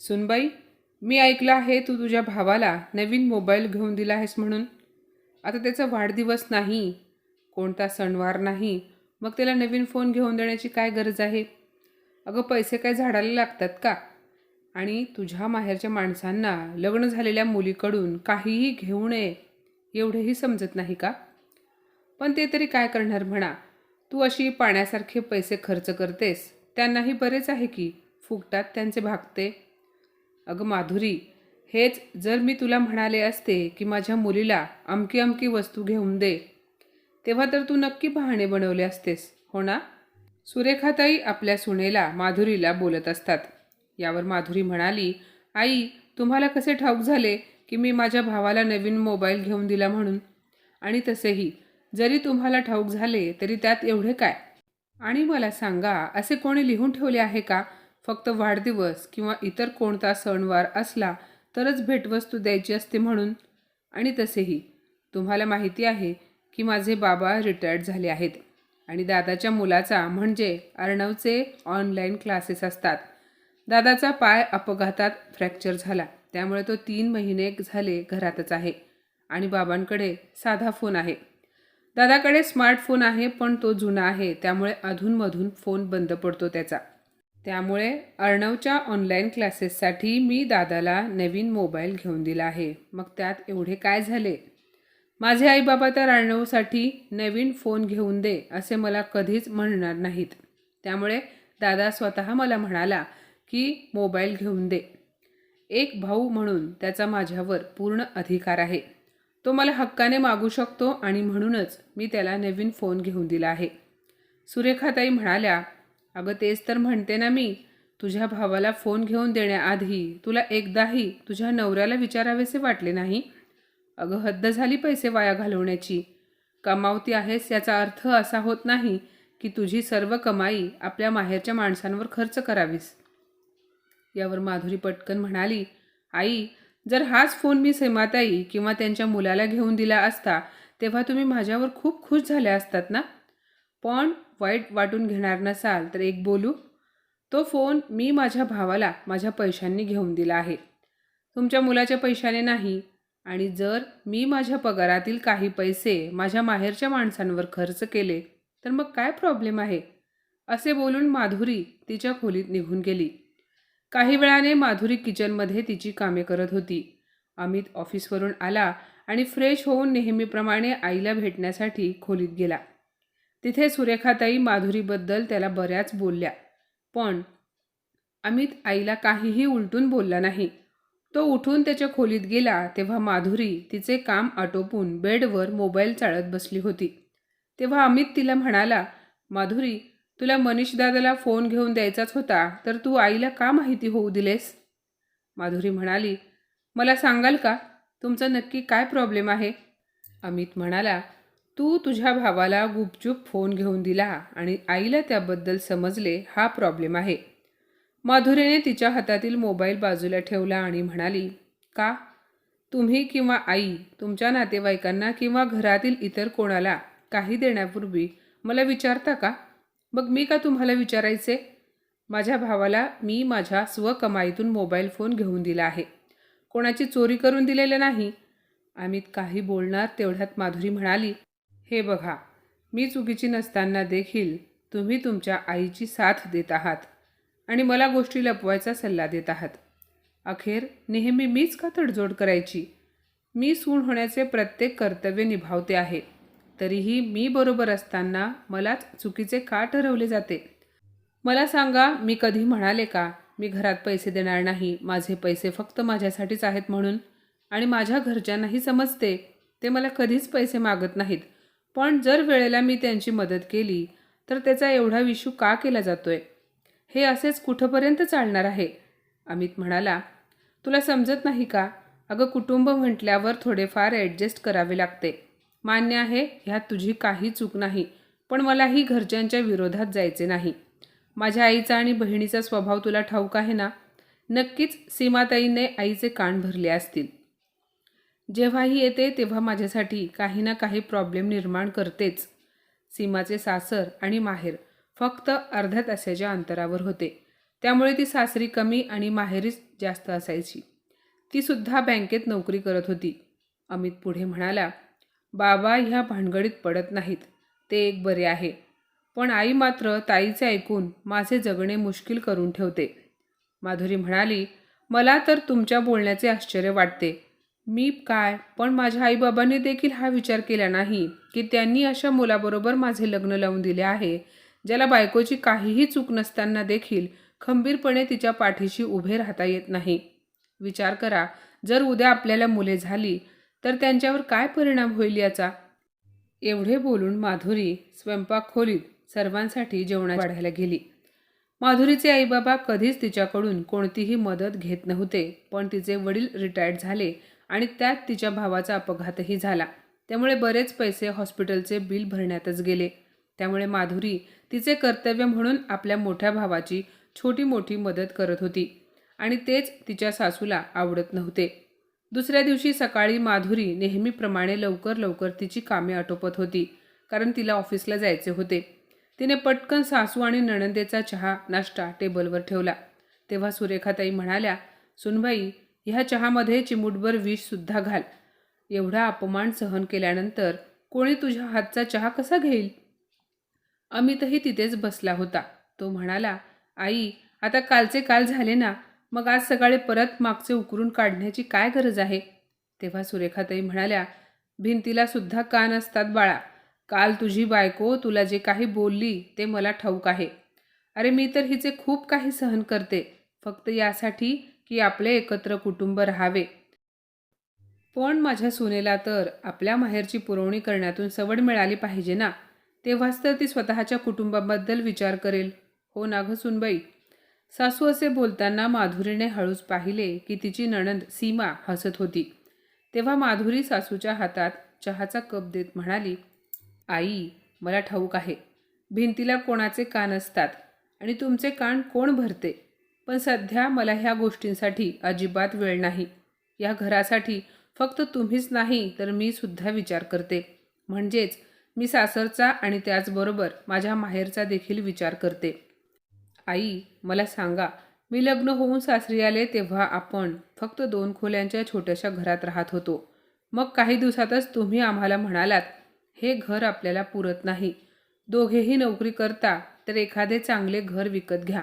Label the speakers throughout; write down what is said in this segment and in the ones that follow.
Speaker 1: सुनबाई मी ऐकलं आहे तू तुझ्या भावाला नवीन मोबाईल घेऊन दिला आहेस म्हणून. आता त्याचा वाढदिवस नाही कोणता सणवार नाही मग त्याला नवीन फोन घेऊन देण्याची काय गरज आहे? अगं पैसे काय झाडाला लागतात का? आणि तुझ्या माहेरच्या माणसांना लग्न झालेल्या मुलीकडून काहीही घेऊ नये एवढेही समजत नाही का? पण ते तरी काय करणार म्हणा? तू अशी पाण्यासारखे पैसे खर्च करतेस त्यांनाही बरेच आहे की फुकटात त्यांचे भागते. अगं माधुरी हेच जर मी तुला म्हणाले असते की माझ्या मुलीला अमकी अमकी वस्तू घेऊन दे तेव्हा तर तू नक्की बहाणे बनवले असतेस हो ना? सुरेखाताई आपल्या सुनेला माधुरीला बोलत असतात. यावर माधुरी म्हणाली आई तुम्हाला कसे ठाऊक झाले की मी माझ्या भावाला नवीन मोबाईल घेऊन दिला म्हणून? आणि तसेही जरी तुम्हाला ठाऊक झाले तरी त्यात एवढे काय? आणि मला सांगा असे कोणी लिहून ठेवले आहे का? फक्त वाढदिवस किंवा इतर कोणता सणवार असला तरच भेटवस्तू द्यायची असते म्हणून. आणि तसेही. तुम्हाला माहिती आहे की माझे बाबा रिटायर्ड झाले आहेत. आणि दादाच्या मुलाचा म्हणजे अर्णवचे ऑनलाईन क्लासेस असतात. दादाचा पाय अपघातात फ्रॅक्चर झाला. त्यामुळे तो तीन महिने झाले घरातच आहे. आणि बाबांकडे साधा फोन आहे. दादाकडे स्मार्टफोन आहे पण तो जुना आहे. त्यामुळे अधूनमधून फोन बंद पडतो त्याचा. त्यामुळे अर्णवच्या ऑनलाईन क्लासेससाठी मी दादाला नवीन मोबाईल घेऊन दिला आहे. मग त्यात एवढे काय झाले? माझे आई बाबा तर अर्णवसाठी नवीन फोन घेऊन दे असे मला कधीच म्हणणार नाहीत. त्यामुळे दादा स्वतः मला म्हणाला की मोबाईल घेऊन दे. एक भाऊ म्हणून त्याचा माझ्यावर पूर्ण अधिकार आहे. तो मला हक्काने मागू शकतो आणि म्हणूनच मी त्याला नवीन फोन घेऊन दिला आहे. सुरेखाताई म्हणाल्या अगं तेच तर म्हणते ना मी. तुझ्या भावाला फोन घेऊन देण्याआधी तुला एकदाही तुझ्या नवऱ्याला विचारावेसे वाटले नाही? अगं हद्द झाली पैसे वाया घालवण्याची. कमावती आहेस याचा अर्थ असा होत नाही की तुझी सर्व कमाई आपल्या माहेरच्या माणसांवर खर्च करावीस. यावर माधुरी पटकन म्हणाली आई जर हाच फोन मी सेमाताई किंवा त्यांच्या मुलाला घेऊन दिला असता तेव्हा तुम्ही माझ्यावर खूप खुश झाल्या असतात ना? पण वाईट वाटून घेणार नसाल तर एक बोलू. तो फोन मी माझ्या भावाला माझ्या पैशांनी घेऊन दिला आहे. तुमच्या मुलाच्या पैशाने नाही आणि जर मी माझ्या पगारातील काही पैसे माझ्या माहेरच्या माणसांवर खर्च केले तर मग काय प्रॉब्लेम आहे? असे बोलून माधुरी तिच्या खोलीत निघून गेली. काही वेळाने माधुरी किचनमध्ये तिची कामे करत होती. अमित ऑफिसवरून आला आणि फ्रेश होऊन नेहमीप्रमाणे आईला भेटण्यासाठी खोलीत गेला. तिथे सुरेखाताई माधुरीबद्दल त्याला बऱ्याच बोलल्या. पण अमित आईला काहीही उलटून बोलला नाही. तो उठून त्याच्या खोलीत गेला तेव्हा माधुरी तिचे काम आटोपून बेडवर मोबाईल चाळत बसली होती. तेव्हा अमित तिला म्हणाला माधुरी तुला मनीषदादाला फोन घेऊन द्यायचाच होता तर तू आईला का माहिती होऊ दिलेस? माधुरी म्हणाली मला सांगाल का? तुमचा नक्की काय प्रॉब्लेम आहे? अमित म्हणाला तू तुझ्या भावाला गुपचूप फोन घेऊन दिला आणि आईला त्याबद्दल समजले हा प्रॉब्लेम आहे. माधुरीने तिच्या हातातील मोबाईल बाजूला ठेवला आणि म्हणाली का? तुम्ही किंवा आई तुमच्या नातेवाईकांना किंवा घरातील इतर कोणाला काही देण्यापूर्वी मला विचारता का? मग मी का तुम्हाला विचारायचे? माझ्या भावाला मी माझ्या स्वकमाईतून मोबाईल फोन घेऊन दिला आहे. कोणाची चोरी करून दिलेलं नाही. अमित काही बोलणार तेवढ्यात माधुरी म्हणाली हे बघा मी चुकीची नसताना देखील तुम्ही तुमच्या आईची साथ देत आहात आणि मला गोष्टी लपवायचा सल्ला देत आहात. अखेर नेहमी मीच का तडजोड करायची? मी सून होण्याचे प्रत्येक कर्तव्य निभावते आहे. तरीही मी बरोबर असताना मलाच चुकीचे का ठरवले जाते? मला सांगा मी कधी म्हणाले का मी घरात पैसे देणार नाही माझे पैसे फक्त माझ्यासाठीच आहेत म्हणून? आणि माझ्या घरच्यांनाही समजते ते मला कधीच पैसे मागत नाहीत. पण जर वेळेला मी त्यांची मदत केली तर त्याचा एवढा विशू का केला जातोय? हे असेच कुठंपर्यंत चालणार आहे? अमित म्हणाला तुला समजत नाही का? अगं कुटुंब म्हटल्यावर थोडेफार ॲडजस्ट करावे लागते. मान्य आहे ह्यात तुझी काही चूक नाही पण मलाही घरच्यांच्या विरोधात जायचे नाही. माझ्या आईचा आणि बहिणीचा स्वभाव तुला ठाऊक आहे ना? नक्कीच सीमाताईने आईचे कान भरले असतील. जेव्हाही येते तेव्हा माझ्यासाठी काही ना काही प्रॉब्लेम निर्माण करतेच. सीमाचे सासर आणि माहेर फक्त अर्ध्या तासाच्या अंतरावर होते. त्यामुळे ती सासरी कमी आणि माहेरीच जास्त असायची. तीसुद्धा बँकेत नोकरी करत होती. अमित पुढे म्हणाला बाबा ह्या भानगडीत पडत नाहीत. ते एक बरे आहे. पण आई मात्र ताईचे ऐकून माझे जगणे मुश्किल करून ठेवते. माधुरी म्हणाली मला तर तुमच्या बोलण्याचे आश्चर्य वाटते. मी काय? पण माझ्या आईबाबांनी देखील हा विचार केला नाही की त्यांनी अशा मुलाबरोबर माझे लग्न लावून दिले आहे ज्याला बायकोची काहीही चूक नसताना देखील खंबीरपणे तिच्या पाठीशी उभे राहता येत नाही. विचार करा जर उद्या आपल्याला मुले झाली तर त्यांच्यावर काय परिणाम होईल याचा? एवढे बोलून माधुरी स्वयंपाक खोलीत सर्वांसाठी जेवणा वाढायला गेली. माधुरीचे आईबाबा कधीच तिच्याकडून कोणतीही मदत घेत नव्हते पण तिचे वडील रिटायर्ड झाले आणि त्यात तिच्या भावाचा अपघातही झाला. त्यामुळे बरेच पैसे हॉस्पिटलचे बिल भरण्यातच गेले. त्यामुळे माधुरी तिचे कर्तव्य म्हणून आपल्या मोठ्या भावाची छोटी मोठी मदत करत होती. आणि तेच तिच्या सासूला आवडत नव्हते. दुसऱ्या दिवशी सकाळी माधुरी नेहमीप्रमाणे लवकर लवकर तिची कामे आटोपत होती कारण तिला ऑफिसला जायचे होते. तिने पटकन सासू आणि नणंदेचा चहा नाश्ता टेबलवर ठेवला. तेव्हा सुरेखाताई म्हणाल्या सुनबाई ह्या चहामध्ये चिमूटभर विषसुद्धा घाल. एवढा अपमान सहन केल्यानंतर कोणी तुझ्या हातचा चहा कसा घेईल? अमितही तिथेच बसला होता. तो म्हणाला आई आता कालचे काल झाले ना मग आज सकाळी परत मागचे उकरून काढण्याची काय गरज आहे? तेव्हा सुरेखाताई म्हणाल्या भिंतीला सुद्धा कान असतात बाळा? काल तुझी बायको तुला जे काही बोलली ते मला ठाऊक आहे. अरे मी तर हिचे खूप काही सहन करते. फक्त यासाठी की आपले एकत्र कुटुंब राहावे. पण माझ्या सुनेला तर आपल्या माहेरची पुरवणी करण्यातून सवड मिळाली पाहिजे ना? तेव्हाच तर ती स्वतःच्या कुटुंबाबद्दल विचार करेल. हो ना घ सुनबाई? सासू असे बोलताना माधुरीने हळूच पाहिले की तिची नणंद सीमा हसत होती. तेव्हा माधुरी सासूच्या हातात चहाचा कप देत म्हणाली आई मला ठाऊक आहे. भिंतीला कोणाचे कान असतात आणि तुमचे कान कोण भरते? पण सध्या मला ह्या गोष्टींसाठी अजिबात वेळ नाही. या घरासाठी फक्त तुम्हीच नाही तर मी सुद्धा विचार करते. म्हणजेच मी सासरचा आणि त्याचबरोबर माझ्या माहेरचा देखील विचार करते. आई मला सांगा मी लग्न होऊन सासरी आले तेव्हा आपण फक्त दोन खोल्यांच्या छोट्याशा घरात राहत होतो. मग काही दिवसातच तुम्ही आम्हाला म्हणालात हे घर आपल्याला पुरत नाही. दोघेही नोकरी करता तर एखादे चांगले घर विकत घ्या.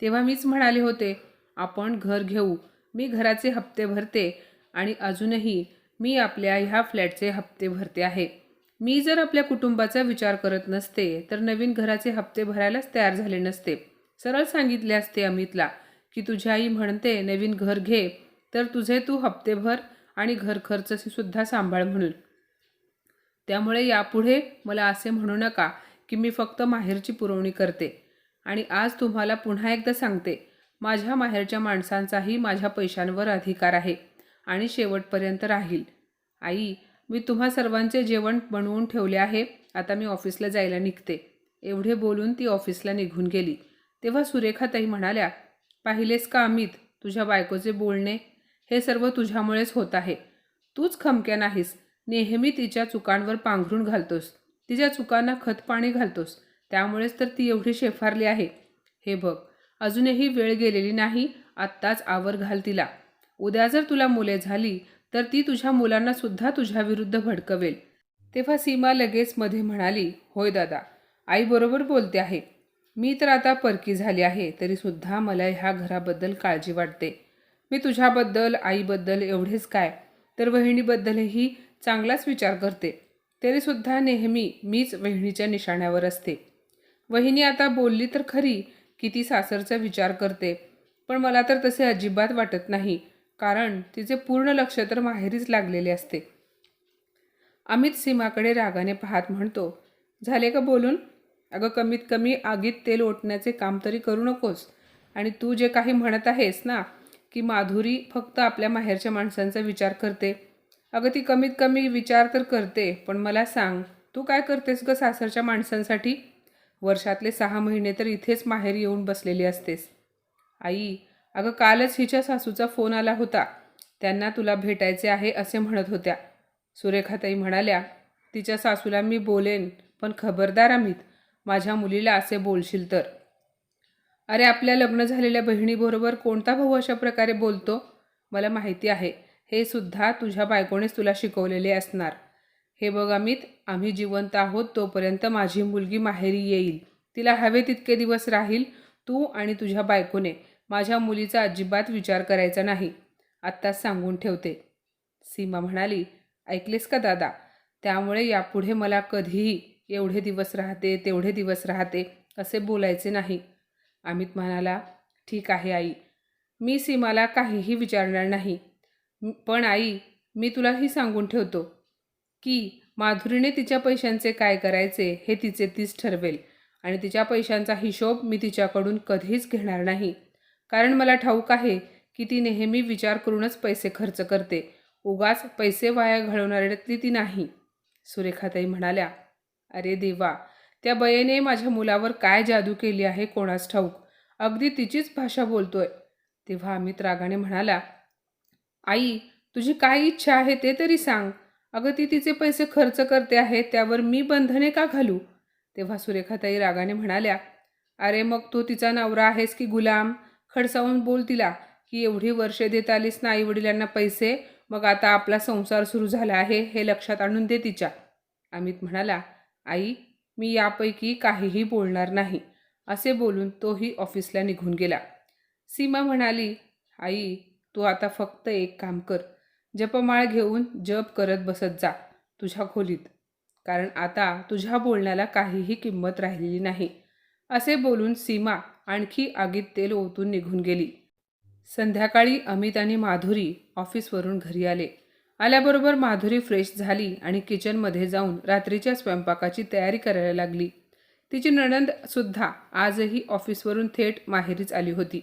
Speaker 1: तेव्हा मीच म्हणाले होते आपण घर घेऊ. मी घराचे हप्ते भरते आणि अजूनही मी आपल्या ह्या फ्लॅटचे हप्ते भरते आहे. मी जर आपल्या कुटुंबाचा विचार करत नसते तर नवीन घराचे हप्ते भरायलाच तयार झाले नसते. सरळ सांगितले असते अमितला की तुझी आई म्हणते नवीन घर घे तर तुझे तू हप्ते भर आणि घर खर्चसुद्धा सांभाळ म्हणून. त्यामुळे यापुढे मला असे म्हणू नका की मी फक्त माहेरची पुरवणी करते. आणि आज तुम्हाला पुन्हा एकदा सांगते माझ्या माहेरच्या माणसांचाही माझ्या पैशांवर अधिकार आहे आणि शेवटपर्यंत राहील. आई मी तुम्हा सर्वांचे जेवण बनवून ठेवले आहे आता मी ऑफिसला जायला निघते. एवढे बोलून ती ऑफिसला निघून गेली. तेव्हा सुरेखाताई म्हणाल्या पाहिलेस का अमित तुझ्या बायकोचे बोलणे? हे सर्व तुझ्यामुळेच होत आहे. तूच खमक्या नाहीस नेहमी तिच्या चुकांवर पांघरून घालतोस. तिच्या चुकांना खतपाणी घालतोस. त्यामुळेच तर ती एवढी शेफारली आहे. हे बघ अजूनही वेळ गेलेली नाही आत्ताच आवर घाल तिला. उद्या जर तुला मुले झाली तर ती तुझ्या मुलांना सुद्धा तुझ्या विरुद्ध भडकवेल. तेव्हा सीमा लगेच मध्ये म्हणाली होय दादा आई बरोबर बोलते आहे. मी तर आता परकी झाली आहे तरीसुद्धा मला ह्या घराबद्दल काळजी वाटते. मी तुझ्याबद्दल आईबद्दल एवढेच काय तर वहिणीबद्दलही चांगलाच विचार करते. तरीसुद्धा नेहमी मीच वहिणीच्या निशाण्यावर असते. वहिनी आता बोलली तर खरी की ती सासरचा विचार करते पण मला तर तसे अजिबात वाटत नाही कारण तिचे पूर्ण लक्ष तर माहेरीच लागलेले असते. अमित सीमाकडे रागाने पाहत म्हणतो झाले का बोलून? अगं कमीत कमी आगीत तेल ओतण्याचे काम तरी करू नकोस. आणि तू जे काही म्हणत आहेस ना की माधुरी फक्त आपल्या माहेरच्या माणसांचा विचार करते. अगं ती कमीत कमी विचार तर करते पण मला सांग तू काय करतेस ग सासरच्या माणसांसाठी? वर्षातले सहा महिने तर इथेच माहेर येऊन बसलेली असतेस. आई अगं कालच हिच्या सासूचा फोन आला होता. त्यांना तुला भेटायचे आहे असे म्हणत होत्या. सुरेखाताई म्हणाल्या तिच्या सासूला मी बोलेन पण खबरदार अमित माझ्या मुलीला असे बोलशील तर. अरे आपल्या लग्न झालेल्या बहिणीबरोबर कोणता भाऊ अशा प्रकारे बोलतो? मला माहिती आहे. हे सुद्धा तुझ्या बायकोनेच तुला शिकवलेले असणार. हे बघ अमित आम्ही जिवंत आहोत तोपर्यंत माझी मुलगी माहेरी येईल. तिला हवे तितके दिवस राहील तू आणि तुझ्या बायकोने माझ्या मुलीचा अजिबात विचार करायचा नाही. आत्ताच सांगून ठेवते. सीमा म्हणाली ऐकलेस का दादा? त्यामुळे यापुढे मला कधीही एवढे दिवस राहते तेवढे दिवस राहते असे बोलायचे नाही. अमित म्हणाला ठीक आहे आई. मी सीमाला काहीही विचारणार नाही. पण आई मी तुलाही सांगून ठेवतो. की माधुरीने तिच्या पैशांचे काय करायचे हे तिचे तीच ठरवेल. आणि तिच्या पैशांचा हिशोब मी तिच्याकडून कधीच घेणार नाही. कारण मला ठाऊक आहे की ती नेहमी विचार करूनच पैसे खर्च करते. उगाच पैसे वाया घालवणाऱ्यातली ती नाही. सुरेखाताई म्हणाल्या अरे देवा त्या बयेने माझ्या मुलावर काय जादू केली आहे कोणास ठाऊक? अगदी तिचीच भाषा बोलतोय. तेव्हा अमित रागाने म्हणाला आई तुझी काय इच्छा आहे ते तरी सांग. अगं ती तिचे पैसे खर्च करते आहे त्यावर मी बंधने का घालू? तेव्हा सुरेखाताई रागाने म्हणाल्या अरे मग तू तिचा नवरा आहेस की गुलाम? खडसावून बोल तिला की एवढी वर्षे देत आलीस ना आईवडिलांना पैसे मग आता आपला संसार सुरू झाला आहे हे लक्षात आणून दे तिच्या. अमित म्हणाला आई मी यापैकी काहीही बोलणार नाही. असे बोलून तोही ऑफिसला निघून गेला. सीमा म्हणाली आई तू आता फक्त एक काम कर जपमाळ घेऊन जप करत बसत जा तुझ्या खोलीत. कारण आता तुझ्या बोलण्याला काहीही किंमत राहिलेली नाही. असे बोलून सीमा आणखी आगीत तेल ओतून निघून गेली. संध्याकाळी अमित आणि माधुरी ऑफिसवरून घरी आले. आल्याबरोबर माधुरी फ्रेश झाली आणि किचनमध्ये जाऊन रात्रीच्या स्वयंपाकाची तयारी करायला लागली. तिची नणंदसुद्धा आजही ऑफिसवरून थेट माहेरीच आली होती.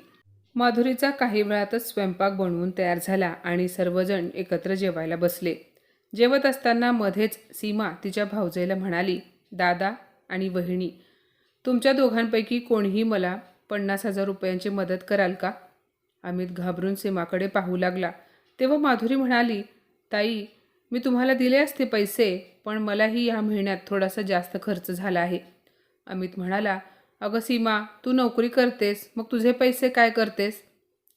Speaker 1: माधुरीचा काही वेळातच स्वयंपाक बनवून तयार झाला आणि सर्वजण एकत्र जेवायला बसले. जेवत असताना मध्येच सीमा तिच्या भाऊजाईला म्हणाली दादा आणि वहिणी तुमच्या दोघांपैकी कोणीही मला पन्नास हजार रुपयांची मदत कराल का? अमित घाबरून सीमाकडे पाहू लागला. तेव्हा माधुरी म्हणाली ताई मी तुम्हाला दिले असते पैसे पण मलाही या महिन्यात थोडासा जास्त खर्च झाला आहे. अमित म्हणाला अगं सीमा तू नोकरी करतेस मग तुझे पैसे काय करतेस?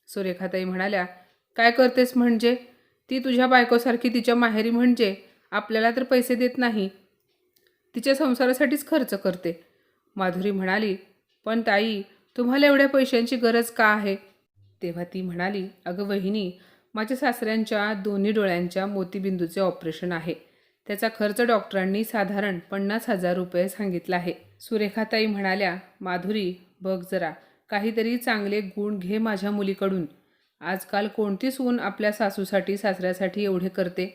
Speaker 1: सुरेखाताई म्हणाल्या काय करतेस म्हणजे? ती तुझ्या बायकोसारखी तिच्या माहेरी म्हणजे? आपल्याला तर पैसे देत नाही. तिच्या संसारासाठीच खर्च करते. माधुरी म्हणाली पण ताई तुम्हाला एवढ्या पैशांची गरज का आहे? तेव्हा ती म्हणाली अगं वहिनी माझ्या सासऱ्यांच्या दोन्ही डोळ्यांच्या मोतीबिंदूचे ऑपरेशन आहे. त्याचा खर्च डॉक्टरांनी साधारण पन्नास हजार रुपये सांगितला आहे. सुरेखाताई म्हणाल्या माधुरी बघ जरा काहीतरी चांगले गुण घे माझ्या मुलीकडून. आजकाल कोणती सून आपल्या सासूसाठी सासऱ्यासाठी एवढे करते?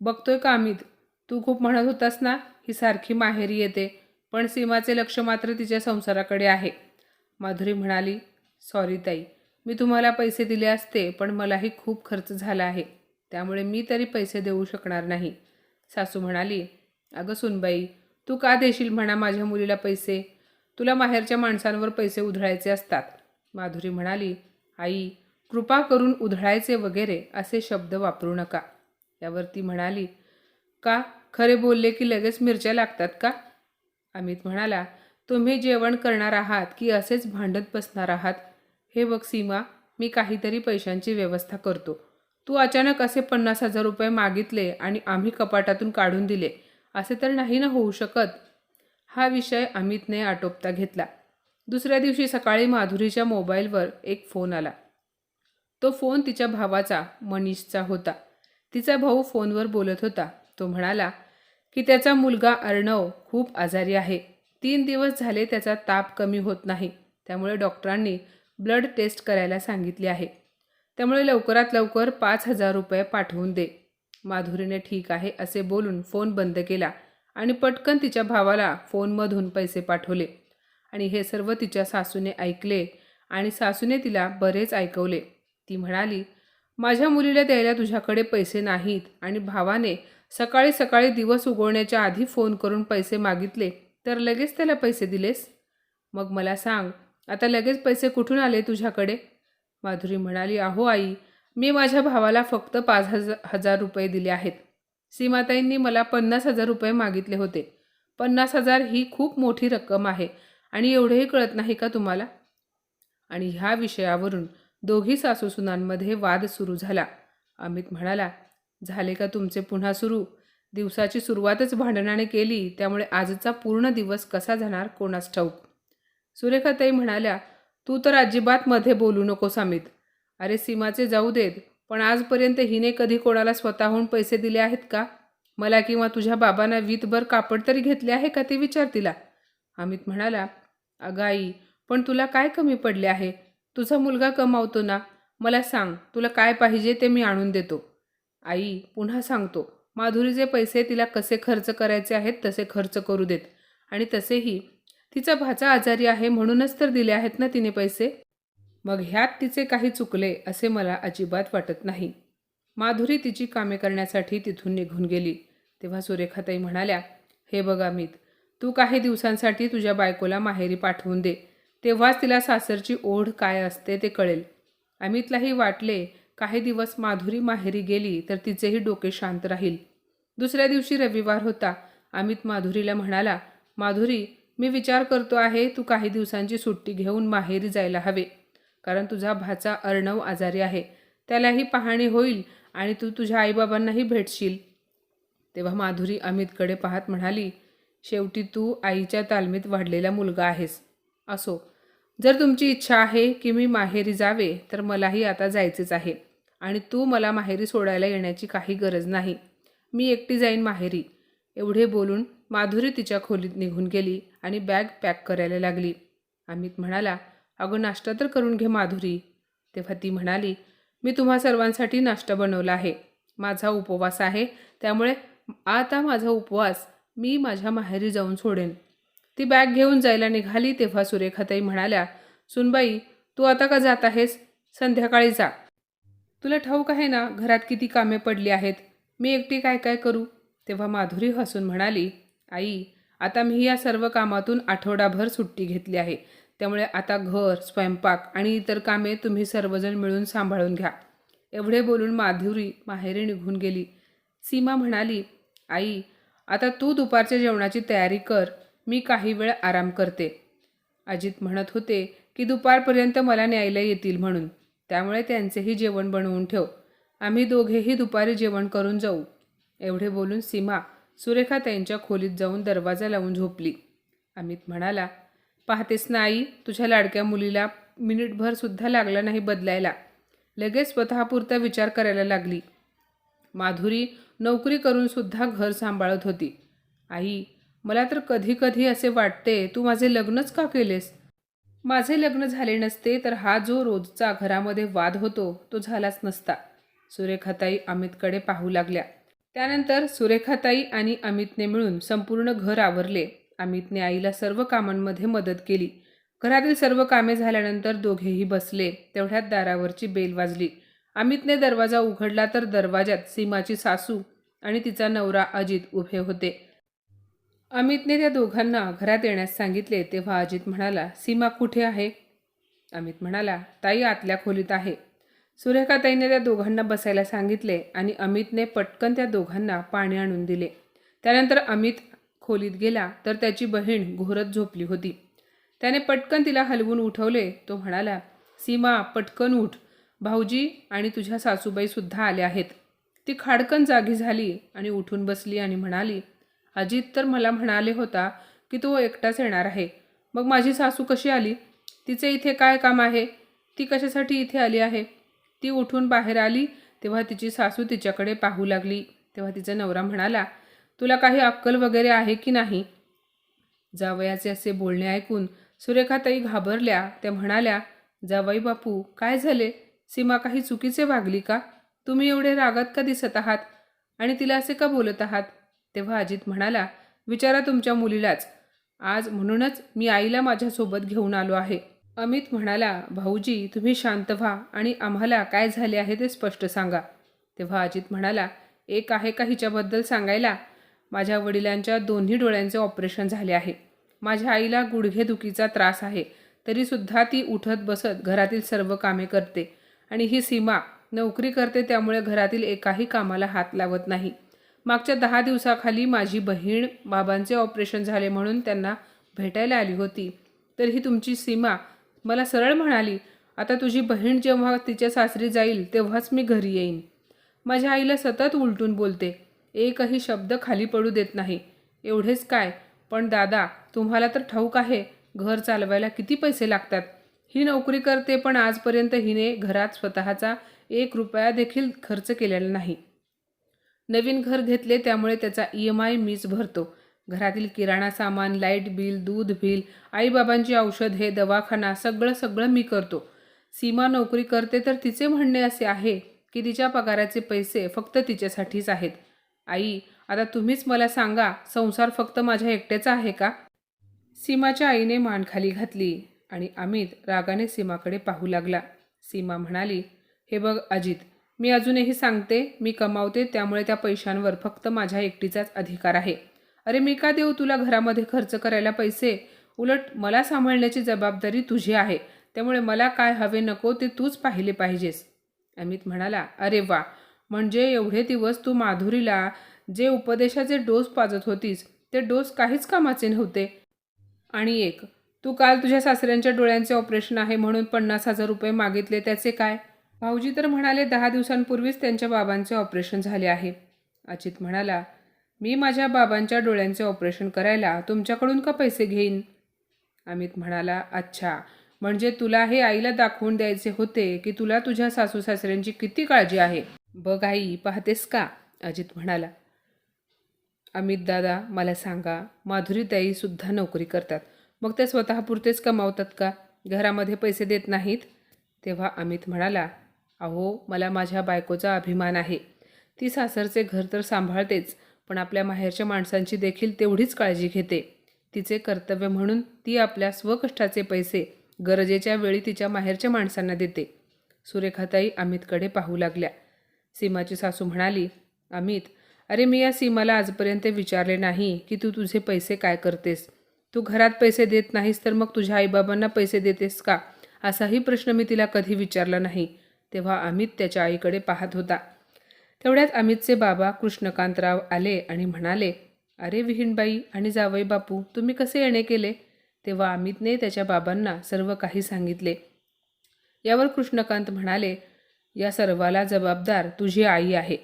Speaker 1: बघतोय का अमित? तू खूप म्हणत होतास ना ही सारखी माहेरी येते पण सीमाचे लक्ष मात्र तिच्या संसाराकडे आहे. माधुरी म्हणाली सॉरी ताई मी तुम्हाला पैसे दिले असते पण मलाही खूप खर्च झाला आहे त्यामुळे मी तरी पैसे देऊ शकणार नाही. सासू म्हणाली अगं सुनबाई तू का देशील म्हणा माझ्या मुलीला पैसे? तुला माहेरच्या माणसांवर पैसे उधळायचे असतात. माधुरी म्हणाली आई कृपा करून उधळायचे वगैरे असे शब्द वापरू नका. यावर ती म्हणाली का? खरे बोलले की लगेच मिरच्या लागतात का? अमित म्हणाला तुम्ही जेवण करणार आहात की असेच भांडत बसणार आहात? हे बघ सीमा मी काहीतरी पैशांची व्यवस्था करतो. तू अचानक असे पन्नास हजार रुपये मागितले आणि आम्ही कपाटातून काढून दिले. असे तर नाही ना होऊ शकत. हा विषय अमितने आटोपता घेतला. दुसऱ्या दिवशी सकाळी माधुरीच्या मोबाईलवर एक फोन आला. तो फोन तिच्या भावाचा मनीषचा होता. तिचा भाऊ फोनवर बोलत होता. तो म्हणाला की त्याचा मुलगा अर्णव खूप आजारी आहे. तीन दिवस झाले त्याचा ताप कमी होत नाही. त्यामुळे डॉक्टरांनी ब्लड टेस्ट करायला सांगितले आहे. त्यामुळे लवकरात लवकर पाच हजार रुपये पाठवून दे. माधुरीने ठीक आहे असे बोलून फोन बंद केला आणि पटकन तिच्या भावाला फोनमधून पैसे पाठवले. आणि हे सर्व तिच्या सासूने ऐकले आणि सासूने तिला बरेच ऐकवले. ती म्हणाली माझ्या मुलीला द्यायला तुझ्याकडे पैसे नाहीत आणि भावाने सकाळी सकाळी दिवस उगवण्याच्या आधी फोन करून पैसे मागितले तर लगेच त्याला पैसे दिलेस? मग मला सांग आता लगेच पैसे कुठून आले तुझ्याकडे? माधुरी म्हणाली अहो आई मी माझ्या भावाला फक्त पाच हजार हजार रुपये दिले आहेत. सीमाताईंनी मला पन्नास हजार रुपये मागितले होते. पन्नास हजार ही खूप मोठी रक्कम आहे आणि एवढेही कळत नाही का तुम्हाला? आणि ह्या विषयावरून दोघी सासूसुनांमध्ये वाद सुरू झाला. अमित म्हणाला झाले का तुमचे पुन्हा सुरू? दिवसाची सुरुवातच भांडणाने केली त्यामुळे आजचा पूर्ण दिवस कसा जाणार कोणास ठाऊक? सुरेखाताई म्हणाल्या तू तर अजिबात मध्ये बोलू नकोस अमित. अरे सीमाचे जाऊ देत पण आजपर्यंत हिने कधी कोणाला स्वतःहून पैसे दिले आहेत का? मला किंवा तुझ्या बाबांना वीतभर कापड तरी घेतले आहे का ते विचार तिला. अमित म्हणाला अगं आई पण तुला काय कमी पडले आहे? तुझा मुलगा कमावतो ना? मला सांग तुला काय पाहिजे ते मी आणून देतो. आई पुन्हा सांगतो. माधुरीचे पैसे तिला कसे खर्च करायचे आहेत तसे खर्च करू देत. आणि तसेही तिचा भाचा आजारी आहे म्हणूनच तर दिले आहेत ना तिने पैसे? मग ह्यात तिचे काही चुकले असे मला अजिबात वाटत नाही. माधुरी तिची कामे करण्यासाठी तिथून निघून गेली. तेव्हा सुरेखाताई म्हणाल्या हे बघ अमित तू काही दिवसांसाठी तुझ्या बायकोला माहेरी पाठवून दे. तेव्हाच तिला सासरची ओढ काय असते ते कळेल. अमितलाही वाटले काही दिवस माधुरी माहेरी गेली तर तिचेही डोके शांत राहील. दुसऱ्या दिवशी रविवार होता. अमित माधुरीला म्हणाला माधुरी मी विचार करतो आहे तू काही दिवसांची सुट्टी घेऊन माहेरी जायला हवे. कारण तुझा भाचा अर्णव आजारी आहे. त्यालाही पाहणी होईल आणि तू तुझ्या आईबाबांनाही भेटशील. तेव्हा माधुरी अमितकडे पाहत म्हणाली शेवटी तू आईच्या तालमीत वाढलेला मुलगा आहेस. असो. जर तुमची इच्छा आहे की मी माहेरी जावे तर मलाही आता जायचेच आहे आणि तू मला माहेरी सोडायला येण्याची काही गरज नाही. मी एकटी जाईन माहेरी. एवढे बोलून माधुरी तिच्या खोलीत निघून गेली आणि बॅग पॅक करायला लागली. अमित म्हणाला अगं नाश्ता तर करून घे माधुरी. तेव्हा ती म्हणाली मी तुम्हा सर्वांसाठी नाश्ता बनवला आहे. माझा उपवास आहे. त्यामुळे आता माझा उपवास मी माझ्या माहेरी जाऊन सोडेन. ती बॅग घेऊन जायला निघाली तेव्हा सुरेखाताई म्हणाल्या सुनबाई तू आता का जात आहेस? संध्याकाळी जा. तुला ठाऊक आहे ना घरात किती कामे पडली आहेत? मी एकटी काय काय करू? तेव्हा माधुरी हसून म्हणाली आई आता मी या सर्व कामातून आठवडाभर सुट्टी घेतली आहे. त्यामुळे आता घर स्वयंपाक आणि इतर कामे तुम्ही सर्वजण मिळून सांभाळून घ्या. एवढे बोलून माधुरी माहेरी निघून गेली. सीमा म्हणाली आई आता तू दुपारच्या जेवणाची तयारी कर मी काही वेळ आराम करते. अजित म्हणत होते की दुपारपर्यंत मला न्यायला येतील म्हणून. त्यामुळे त्यांचेही जेवण बनवून ठेव. आम्ही दोघेही दुपारी जेवण करून जाऊ. एवढे बोलून सीमा सुरेखा त्यांच्या खोलीत जाऊन दरवाजा लावून झोपली. अमित म्हणाला पाहतेस ना आई तुझ्या लाडक्या मुलीला मिनिटभरसुद्धा लागला नाही बदलायला. लगेच स्वतःपुरता विचार करायला लागली. माधुरी नोकरी करूनसुद्धा घर सांभाळत होती. आई मला तर कधी कधी असे वाटते तू माझे लग्नच का केलेस? माझे लग्न झाले नसते तर हा जो रोजचा घरामध्ये वाद होतो तो झालाच नसता. सुरेखाताई अमितकडे पाहू लागल्या. त्यानंतर सुरेखाताई आणि अमितने मिळून संपूर्ण घर आवरले. अमितने आईला सर्व कामांमध्ये मदत केली. घरातील सर्व कामे झाल्यानंतर दोघेही बसले. तेवढ्यात दारावरची बेल वाजली. अमितने दरवाजा उघडला तर दरवाजात सीमाची सासू आणि तिचा नवरा अजित उभे होते. अमितने त्या दोघांना घरात येण्यास सांगितले तेव्हा अजित म्हणाला सीमा कुठे आहे? अमित म्हणाला ताई आतल्या खोलीत आहे. सुरेखाताईने त्या दोघांना बसायला सांगितले आणि अमितने पटकन त्या दोघांना पाणी आणून दिले. त्यानंतर अमित खोलीत गेला तर त्याची बहीण घोरत झोपली होती. त्याने पटकन तिला हलवून उठवले. तो म्हणाला सीमा पटकन उठ. भाऊजी आणि तुझ्या सासूबाईसुद्धा आल्या आहेत. ती खाडकन जागी झाली आणि उठून बसली आणि म्हणाली अजित तर मला म्हणाले होता की तो एकटाच येणार आहे. मग माझी सासू कशी आली? तिचे इथे काय काम आहे? ती कशासाठी इथे आली आहे? ती उठून बाहेर आली तेव्हा तिची सासू तिच्याकडे पाहू लागली. तेव्हा तिचा नवरा म्हणाला तुला काही अक्कल वगैरे आहे की नाही? जावयाचे असे बोलणे ऐकून सुरेखाताई घाबरल्या. त्या म्हणाल्या जावई बापू काय झाले? सीमा काही चुकीचे वागली का? तुम्ही एवढे रागात का दिसत आहात? आणि तिला असे का बोलत आहात? तेव्हा अजित म्हणाला विचारा तुमच्या मुलीलाच. आज म्हणूनच मी आईला माझ्यासोबत घेऊन आलो आहे. अमित म्हणाला भाऊजी तुम्ही शांत व्हा आणि आम्हाला काय झाले आहे ते स्पष्ट सांगा. तेव्हा अजित म्हणाला एक आहे का हिच्याबद्दल सांगायला? माझ्या वडिलांच्या दोन्ही डोळ्यांचे ऑपरेशन झाले आहे. माझ्या आईला गुडघेदुखीचा त्रास आहे. तरीसुद्धा ती उठत बसत घरातील सर्व कामे करते आणि ही सीमा नोकरी करते त्यामुळे घरातील एकाही कामाला हात लावत नाही. मागच्या दहा दिवसाखाली माझी बहीण बाबांचे ऑपरेशन झाले म्हणून त्यांना भेटायला आली होती. तर ही तुमची सीमा मला सरळ म्हणाली आता तुझी बहीण जेव्हा तिच्या सासरी जाईल तेव्हाच मी घरी येईन. माझ्या आईला सतत उलटून बोलते एकही शब्द खाली पडू देत नाही. एवढेच काय? पण दादा तुम्हाला तर ठाऊक आहे घर चालवायला किती पैसे लागतात? ही नोकरी करते पण आजपर्यंत हिने घरात स्वतःचा एक रुपया देखील खर्च केलेला नाही. नवीन घर घेतले त्यामुळे त्याचा ई एम आय मीच भरतो. घरातील किराणा सामान लाइट बिल दूध बिल आईबाबांची औषधे दवाखाना सगळं सगळं मी करतो. सीमा नोकरी करते तर तिचे म्हणणे असे आहे की तिच्या पगाराचे पैसे फक्त तिच्यासाठीच आहेत. आई आता तुम्हीच मला सांगा संसार फक्त माझ्या एकट्याचा आहे का? सीमाच्या आईने मान खाली घातली आणि अमित रागाने सीमाकडे पाहू लागला. सीमा म्हणाली हे बघ अजित मी अजूनही सांगते मी कमावते त्यामुळे त्या पैशांवर फक्त माझ्या एकटीचाच अधिकार आहे. अरे मी का देऊ तुला घरामध्ये खर्च करायला पैसे? उलट मला सांभाळण्याची जबाबदारी तुझी आहे त्यामुळे मला काय हवे नको ते तूच पाहिले पाहिजेस. अमित म्हणाला अरे वा म्हणजे एवढे दिवस तू माधुरीला जे उपदेशाचे डोस पाजत होतीस ते डोस काहीच कामाचे नव्हते. आणि एक तू काल तुझ्या सासऱ्यांच्या डोळ्यांचे ऑपरेशन आहे म्हणून पन्नास हजार रुपये मागितले त्याचे काय? भाऊजी तर म्हणाले दहा दिवसांपूर्वीच त्यांच्या बाबांचे ऑपरेशन झाले आहे. अजित म्हणाला मी माझ्या बाबांच्या डोळ्यांचे ऑपरेशन करायला तुमच्याकडून का पैसे घेईन? अमित म्हणाला अच्छा म्हणजे तुला हे आईला दाखवून द्यायचे होते की तुला तुझ्या सासू सासऱ्यांची किती काळजी आहे? बघ आई पाहतेस का? अजित म्हणाला. अमित दादा मला सांगा माधुरीताईसुद्धा नोकरी करतात. मग त्या स्वतःपुरतेच कमावतात का? घरामध्ये पैसे देत नाहीत? तेव्हा अमित म्हणाला अहो मला माझ्या बायकोचा अभिमान आहे. ती सासरचे घर तर सांभाळतेच पण आपल्या माहेरच्या माणसांची देखील तेवढीच काळजी घेते. तिचे कर्तव्य म्हणून ती आपल्या स्वकष्टाचे पैसे गरजेच्या वेळी तिच्या माहेरच्या माणसांना देते. सुरेखाताई अमितकडे पाहू लागल्या. सीमाची सासू म्हणाली अमित अरे मी या सीमाला आजपर्यंत विचारले नाही की तू तुझे पैसे काय करतेस? तू घरात पैसे देत नाहीस तर मग तुझ्या आईबाबांना पैसे देतेस का? असाही प्रश्न मी तिला कधी विचारला नाही. तेव्हा अमित त्याच्या आईकडे पाहत होता. तेवढ्यात अमितचे बाबा कृष्णकांतराव आले आणि म्हणाले अरे विहीणबाई आणि जावई बापू तुम्ही कसे येणे केले? तेव्हा अमितने त्याच्या बाबांना सर्व काही सांगितले. यावर कृष्णकांत म्हणाले या सर्वाला जबाबदार तुझी आई आहे.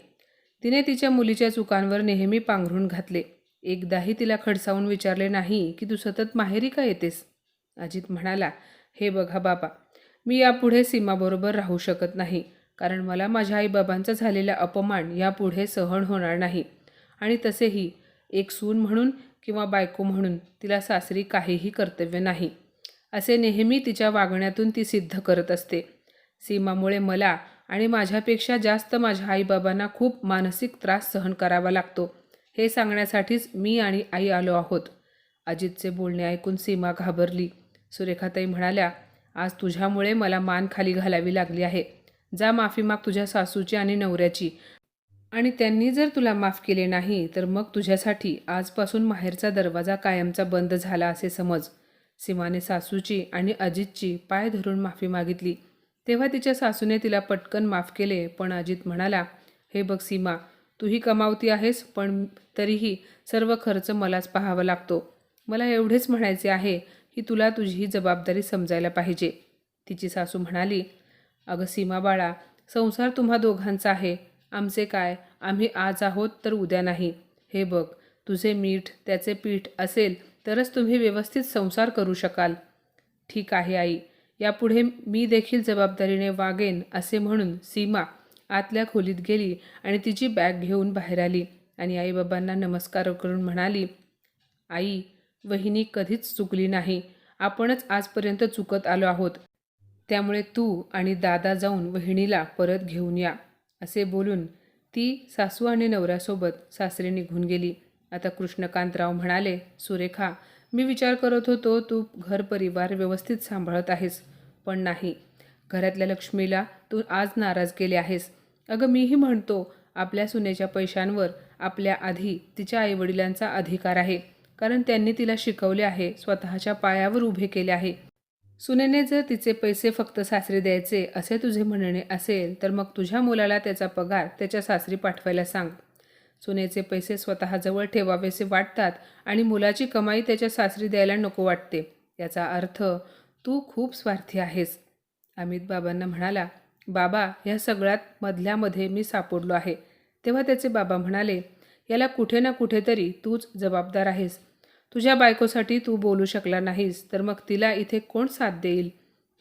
Speaker 1: तिने तिच्या मुलीच्या चुकांवर नेहमी पांघरून घातले. एकदाही तिला खडसावून विचारले नाही की तू सतत माहेरी का येतेस? अजित म्हणाला हे बघा बाबा मी यापुढे सीमाबरोबर राहू शकत नाही कारण मला माझ्या आईबाबांचा झालेला अपमान यापुढे सहन होणार नाही. आणि तसेही एक सून म्हणून किंवा बायको म्हणून तिला सासरी काहीही कर्तव्य नाही. असे नेहमी तिच्या वागण्यातून ती सिद्ध करत असते. सीमामुळे मला आणि माझ्यापेक्षा जास्त माझ्या आईबाबांना खूप मानसिक त्रास सहन करावा लागतो. हे सांगण्यासाठीच मी आणि आई आलो आहोत. अजितचे बोलणे ऐकून सीमा घाबरली. सुरेखाताई म्हणाल्या आज तुझ्यामुळे मला मान खाली घालावी लागली आहे. जा माफी माग तुझ्या सासूची आणि नवऱ्याची. आणि त्यांनी जर तुला माफ केले नाही तर मग तुझ्यासाठी आजपासून माहेरचा दरवाजा कायमचा बंद झाला असे समज. सीमाने सासूची आणि अजितची पाय धरून माफी मागितली. तेव्हा तिच्या सासूने तिला पटकन माफ केले पण अजित म्हणाला हे बघ सीमा तूही कमावती आहेस पण तरीही सर्व खर्च मलाच पाहावा लागतो. मला एवढेच म्हणायचे आहे की तुला तुझी ही जबाबदारी समजायला पाहिजे. तिची सासू म्हणाली अगं सीमा बाळा संसार तुम्हा दोघांचा आहे. आमचे काय? आम्ही आज आहोत तर उद्या नाही. हे बघ तुझे मीठ त्याचे पीठ असेल तरच तुम्ही व्यवस्थित संसार करू शकाल. ठीक आहे आई. यापुढे मी देखील जबाबदारीने वागेन असे म्हणून सीमा आतल्या खोलीत गेली आणि तिची बॅग घेऊन बाहेर आली. आणि आईबाबांना नमस्कार करून म्हणाली आई वहिनी कधीच चुकली नाही. आपणच आजपर्यंत चुकत आलो आहोत. त्यामुळे तू आणि दादा जाऊन वहिनीला परत घेऊन या असे बोलून ती सासू आणि नवऱ्यासोबत सासरे निघून गेली. आता कृष्णकांतराव म्हणाले सुरेखा मी विचार करत होतो तू घर परिवार व्यवस्थित सांभाळत आहेस पण नाही. घरातल्या लक्ष्मीला तू आज नाराज केले आहेस. अगं मीही म्हणतो आपल्या सुनेच्या पैशांवर आपल्या आधी तिच्या आईवडिलांचा अधिकार आहे कारण त्यांनी तिला शिकवले आहे स्वतःच्या पायावर उभे केले आहे. सुनेने जर तिचे पैसे फक्त सासरी द्यायचे असे तुझे म्हणणे असेल तर मग तुझ्या मुलाला त्याचा पगार त्याच्या सासरी पाठवायला सांग. सुनेचे पैसे स्वतःजवळ ठेवावेसे वाटतात आणि मुलाची कमाई त्याच्या सासरी द्यायला नको वाटते. याचा अर्थ तू खूप स्वार्थी आहेस. अमित बाबांना म्हणाला बाबा ह्या सगळ्यात मधल्यामध्ये मी सापडलो आहे. तेव्हा त्याचे बाबा म्हणाले याला कुठे ना कुठेतरी तूच जबाबदार आहेस. तुझ्या बायकोसाठी तू बोलू शकला नाहीस तर मग तिला इथे कोण साथ देईल?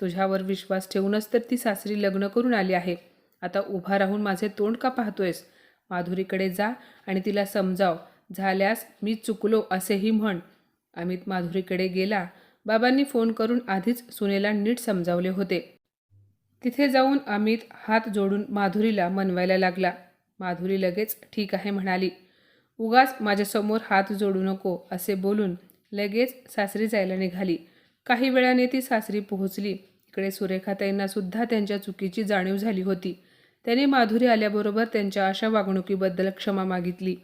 Speaker 1: तुझ्यावर विश्वास ठेवूनच तर ती सासरी लग्न करून आली आहे. आता उभा राहून माझे तोंड का पाहतोयस? माधुरीकडे जा आणि तिला समजाव. झाल्यास मी चुकलो असेही म्हण. अमित माधुरीकडे गेला. बाबांनी फोन करून आधीच सुनेला नीट समजावले होते. तिथे जाऊन अमित हात जोडून माधुरीला मनवायला लागला. माधुरी लगेच ठीक आहे म्हणाली. उगाच माझ्यासमोर हात जोडू नको असे बोलून लगेच सासरी जायला निघाली. काही वेळाने ती सासरी पोहोचली. इकडे सुरेखाताईंना सुद्धा त्यांच्या चुकीची जाणीव झाली होती. त्याने माधुरी आल्याबरोबर त्यांच्या अशा वागणुकीबद्दल क्षमा मागितली.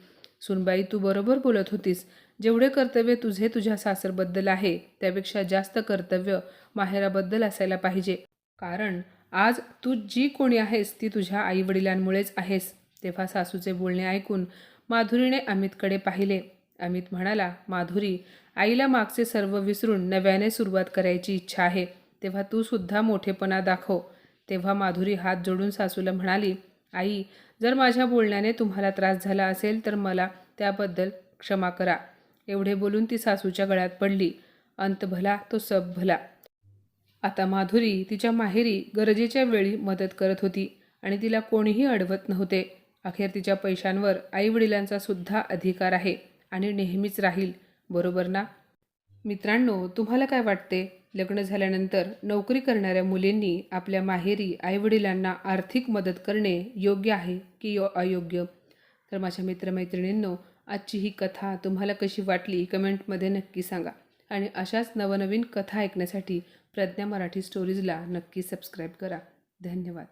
Speaker 1: सुनबाई तू बरोबर बोलत होतीस. जेवढे कर्तव्य तुझे तुझ्या सासरबद्दल आहे त्यापेक्षा जास्त कर्तव्य माहेराबद्दल असायला पाहिजे. कारण आज तू जी कोणी आहेस ती तुझ्या आईवडिलांमुळेच आहेस. तेव्हा सासूचे बोलणे ऐकून माधुरीने अमितकडे पाहिले. अमित म्हणाला माधुरी आईला मागचे सर्व विसरून नव्याने सुरुवात करायची इच्छा आहे. तेव्हा तू सुद्धा मोठेपणा दाखव. तेव्हा माधुरी हात जोडून सासूला म्हणाली आई जर माझ्या बोलण्याने तुम्हाला त्रास झाला असेल तर मला त्याबद्दल क्षमा करा. एवढे बोलून ती सासूच्या गळ्यात पडली. अंत भला तो सब भला. आता माधुरी तिच्या माहेरी गरजेच्या वेळी मदत करत होती आणि तिला कोणीही अडवत नव्हते. अखेर तिच्या पैशांवर आईवडिलांचा सुद्धा अधिकार आहे आणि नेहमीच राहील. बरोबर ना? मित्रांनो तुम्हाला काय वाटते? लग्न झाल्यानंतर नोकरी करणाऱ्या मुलींनी आपल्या माहेरी आईवडिलांना आर्थिक मदत करणे योग्य आहे की यो अयोग्य? तर माझ्या मित्रमैत्रिणींनो आजची ही कथा तुम्हाला कशी वाटली कमेंटमध्ये नक्की सांगा. आणि अशाच नवनवीन कथा ऐकण्यासाठी प्रज्ञा मराठी स्टोरीजला नक्की सबस्क्राईब करा. धन्यवाद.